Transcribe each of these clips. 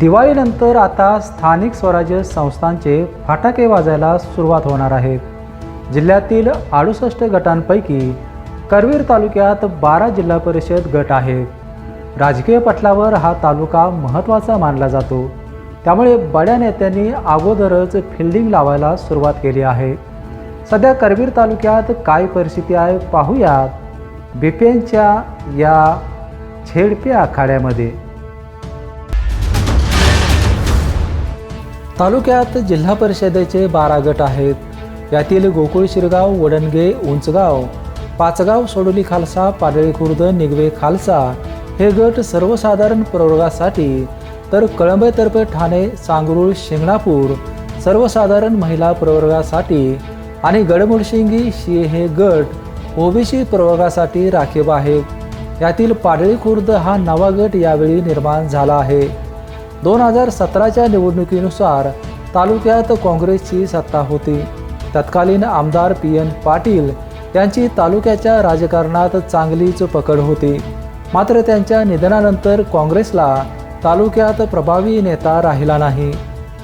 दिवाळीनंतर आता स्थानिक स्वराज्य संस्थांचे फटाके वाजायला सुरुवात होणार आहे. जिल्ह्यातील अडुसष्ट गटांपैकी करवीर तालुक्यात बारा जिल्हा परिषद गट आहेत राजकीय पटलावर हा तालुका महत्त्वाचा मानला जातो. त्यामुळे बड्या नेत्यांनी अगोदरच फिल्डिंग लावायला सुरुवात केली आहे. सध्या करवीर तालुक्यात काय परिस्थिती आहे पाहूयात. बिपेनच्या या छेडपे आखाड्यामध्ये तालुक्यात जिल्हा परिषदेचे बारा गट आहेत. यातील गोकुळ शिरगाव वडणगे उंचगाव पाचगाव सोडोली खालसा पाडळी खुर्द निगवे खालसा हे गट सर्वसाधारण प्रवर्गासाठी तर कळंबेतर्फे ठाणे सांगरूळ शिंगणापूर सर्वसाधारण महिला प्रवर्गासाठी आणि गडमुडशिंगी शि हे गट ओबीसी प्रवर्गासाठी राखीव आहेत. यातील पाडळी खुर्द हा नवा गट यावेळी निर्माण झाला आहे. दोन हजार सतराच्या निवडणुकीनुसार तालुक्यात काँग्रेसची सत्ता होती. तत्कालीन आमदार पी एन पाटील यांची तालुक्याच्या राजकारणात चांगलीच पकड होती. मात्र त्यांच्या निधनानंतर काँग्रेसला तालुक्यात प्रभावी नेता राहिला नाही.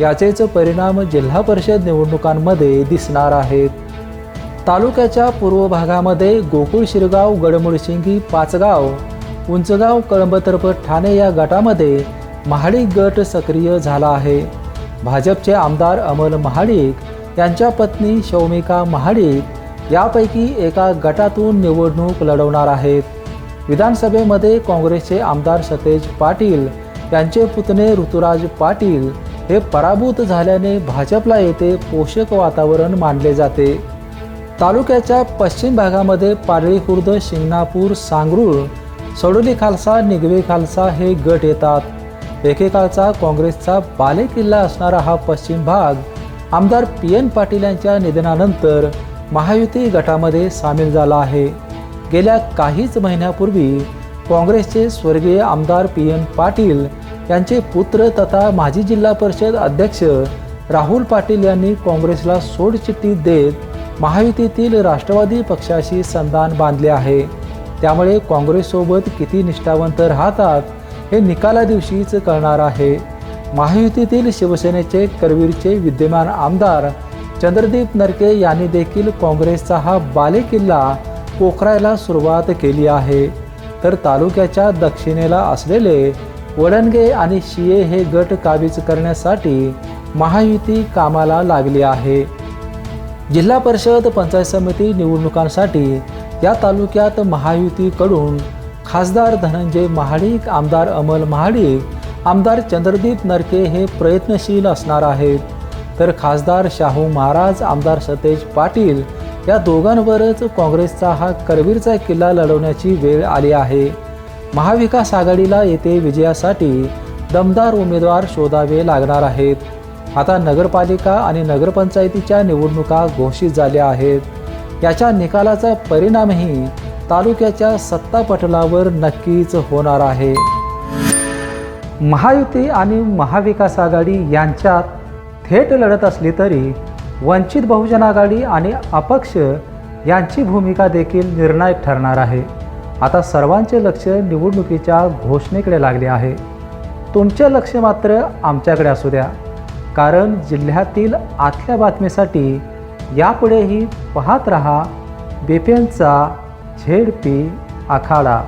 याचेच परिणाम जिल्हा परिषद निवडणुकांमध्ये दिसणार आहेत. तालुक्याच्या पूर्व भागामध्ये गोकुळ शिरगाव गडमुळशिंगी पाचगाव उंचगाव कळंबतर्फ ठाणे या गटामध्ये महाडिक गट सक्रिय झाला आहे. भाजपचे आमदार अमल महाडिक त्यांच्या पत्नी शौमिका महाडिक यापैकी एका गटातून निवडणूक लढवणार आहेत. विधानसभेमध्ये काँग्रेसचे आमदार सतेज पाटील यांचे पुतणे ऋतुराज पाटील हे पराभूत झाल्याने भाजपला येथे पोषक वातावरण मानले जाते. तालुक्याच्या पश्चिम भागामध्ये पारळी खुर्द शिंगणापूर सांगरूळ सडोली खालसा निगवे खालसा हे गट येतात. एकेकाळचा काँग्रेसचा बालेकिल्ला असणारा हा पश्चिम भाग आमदार पी एन पाटील यांच्या निधनानंतर महायुती गटामध्ये सामील झाला आहे. गेल्या काहीच महिन्यापूर्वी काँग्रेसचे स्वर्गीय आमदार पी एन पाटील यांचे पुत्र तथा माजी जिल्हा परिषद अध्यक्ष राहुल पाटील यांनी काँग्रेसला सोडचिठ्ठी देत महायुतीतील राष्ट्रवादी पक्षाशी संधान बांधले आहे. त्यामुळे काँग्रेससोबत किती निष्ठावंत राहतात हे निकाला दिवशीच कळणार आहे. महायुतीतील शिवसेनेचे करवीरचे विद्यमान आमदार चंद्रदीप नरके यांनी देखील काँग्रेसचा हा बालेकिल्ला पोखरायला सुरुवात केली आहे. तर तालुक्याच्या दक्षिणेला असलेले वडणगे आणि शिये हे गट काबीज करण्यासाठी महायुती कामाला लागली आहे. जिल्हा परिषद पंचायत समिती निवडणुकांसाठी या तालुक्यात महायुतीकडून खासदार धनंजय महाडिक आमदार अमल महाडिक आमदार चंद्रदीप नरके हे प्रयत्नशील असणार आहेत. तर खासदार शाहू महाराज आमदार सतेज पाटील या दोघांवरच काँग्रेसचा हा करवीरचा किल्ला लढवण्याची वेळ आली आहे. महाविकास आघाडीला येथे विजयासाठी दमदार उमेदवार शोधावे लागणार आहेत. आता नगरपालिका आणि नगरपंचायतीच्या निवडणुका घोषित झाल्या आहेत. याच्या निकालाचा परिणामही तालुक्याच्या सत्तापटलावर नक्कीच होणार आहे. महायुती आणि महाविकास आघाडी यांच्यात थेट लढत असली तरी वंचित बहुजन आघाडी आणि अपक्ष यांची भूमिका देखील निर्णायक ठरणार आहे. आता सर्वांचे लक्ष निवडणुकीच्या घोषणेकडे लागले आहे. तुमचे लक्ष मात्र आमच्याकडे असू द्या. कारण जिल्ह्यातील आतल्या बातमीसाठी यापुढेही पाहत रहा. बेपेनचा ઝેડપી આખાડા